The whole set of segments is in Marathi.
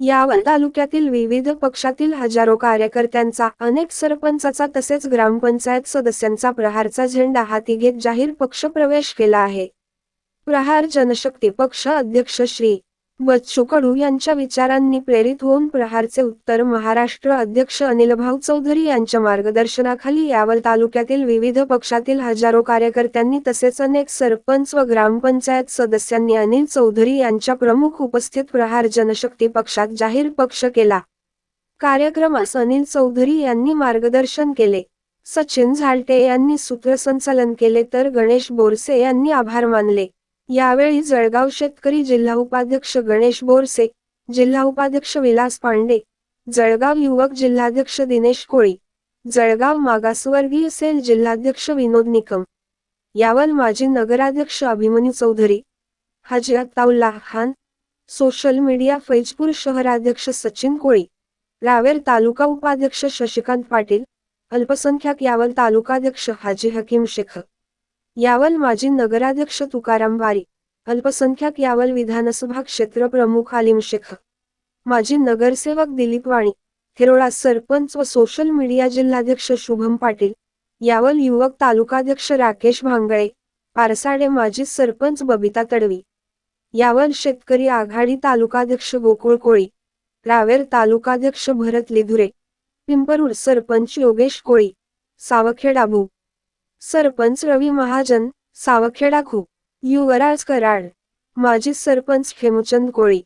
यावल तालुक्यातील विविध पक्षातील हजारो कार्यकर्त्यांचा अनेक सरपंचाचा तसेच ग्रामपंचायत सदस्यांचा प्रहारचा झेंडा हाती घेत जाहीर पक्ष प्रवेश केला आहे. प्रहार जनशक्ती पक्ष अध्यक्ष श्री. बच्चू कडू यांच्या विचारांनी प्रेरित होऊन प्रहारचे उत्तर महाराष्ट्र अध्यक्ष अनिलभाऊ चौधरी यांच्या मार्गदर्शनाखाली यावल तालुक्यातील विविध पक्षातील हजारो कार्यकर्त्यांनी तसेच अनेक सरपंच व ग्रामपंचायत सदस्यांनी अनिल चौधरी यांच्या प्रमुख उपस्थित प्रहार जनशक्ती पक्षात जाहीर पक्ष केला. कार्यक्रमास अनिल चौधरी यांनी मार्गदर्शन केले. सचिन झालटे यांनी सूत्रसंचालन केले तर गणेश बोरसे यांनी आभार मानले. यावेळी जळगाव शेतकरी जिल्हा उपाध्यक्ष गणेश बोरसे जिल्हा उपाध्यक्ष विलास पांडे जळगाव युवक जिल्हाध्यक्ष दिनेश कोळी जळगाव मागासवर्गीय सेल जिल्हाध्यक्ष विनोद निकम. यावल माजी नगराध्यक्ष अभिमन्यू चौधरी हाजी अत्ताउल्लाह खान सोशल मीडिया फैजपूर शहराध्यक्ष सचिन कोळी रावेर तालुका उपाध्यक्ष शशिकांत पाटील अल्पसंख्याक यावल तालुकाध्यक्ष हाजी हकीम शेख. यावल माजी नगराध्यक्ष तुकाराम वारी अल्पसंख्याक यावल विधानसभा क्षेत्र प्रमुख आलिम शेख माजी नगरसेवक दिलीप वाणी खेरोळा सरपंच व सोशल मीडिया जिल्हाध्यक्ष शुभम पाटील यावल युवक तालुकाध्यक्ष राकेश भांगळे पारसाडे माजी सरपंच बबिता तडवी यावल शेतकरी आघाडी तालुकाध्यक्ष गोकुळ कोळी रावेर तालुकाध्यक्ष भरत लिधुरे पिंपरूर सरपंच योगेश कोळी सावखेडा भू सरपंच रवी महाजन सावखेडा खूप. युवराज कराड. माजी सरपंच खेमचंद कोळी.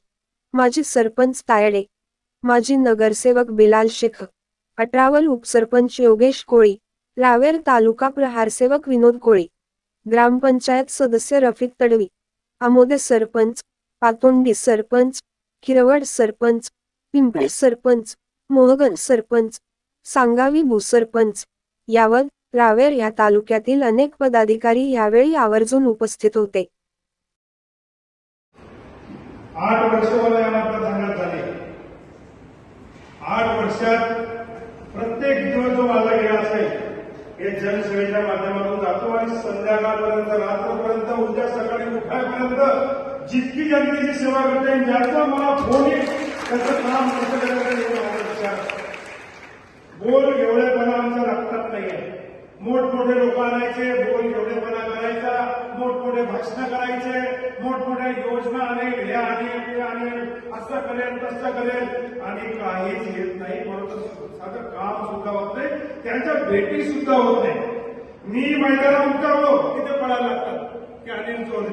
माजी सरपंच तायडे. माजी नगरसेवक बिलाल शेख. अठरावल उपसरपंच योगेश कोळी. रावेर तालुका प्रहारसेवक विनोद कोळी. ग्रामपंचायत सदस्य रफिक तडवी. आमोदे सरपंच पातोंडी सरपंच किरवड सरपंच पिंपळे सरपंच मोहगन सरपंच सांगावी भूसरपंच यावल रावेर या तालुक्यातील अनेक पदाधिकारी यावेळी आवर्जून उपस्थित होते. आठ वर्ष मला या मतदारसंघात झाले. आठ वर्षात प्रत्येक दिवस जो माझा गेला असेल हे जनसेवेच्या माध्यमातून जातो आणि संध्याकाळपर्यंत रात्रपर्यंत उद्या सकाळी उठायपर्यंत जितकी जनतेची सेवा करता येईल ज्याचं मला फोन येईल त्याचं काम कसं करायचं हे माझा विचार आहे. बोल एवढेपणा आमच्या रक्तात नाहीये मोठमोठे लोक आणायचे बोल एवढेपणा करायचा मोठमोठे भाषण करायचे मोठमोठ्या योजना आणेल हे आणेल ते आणेल असं करेल तसं करेल. आणि काहीच येत नाही. बरोबर साधं काम सुद्धा होत नाही. त्यांच्या भेटी सुद्धा होत नाही. मी मैदानात उतरलो तिथे पडायला लागतात. की अनिल चौधरी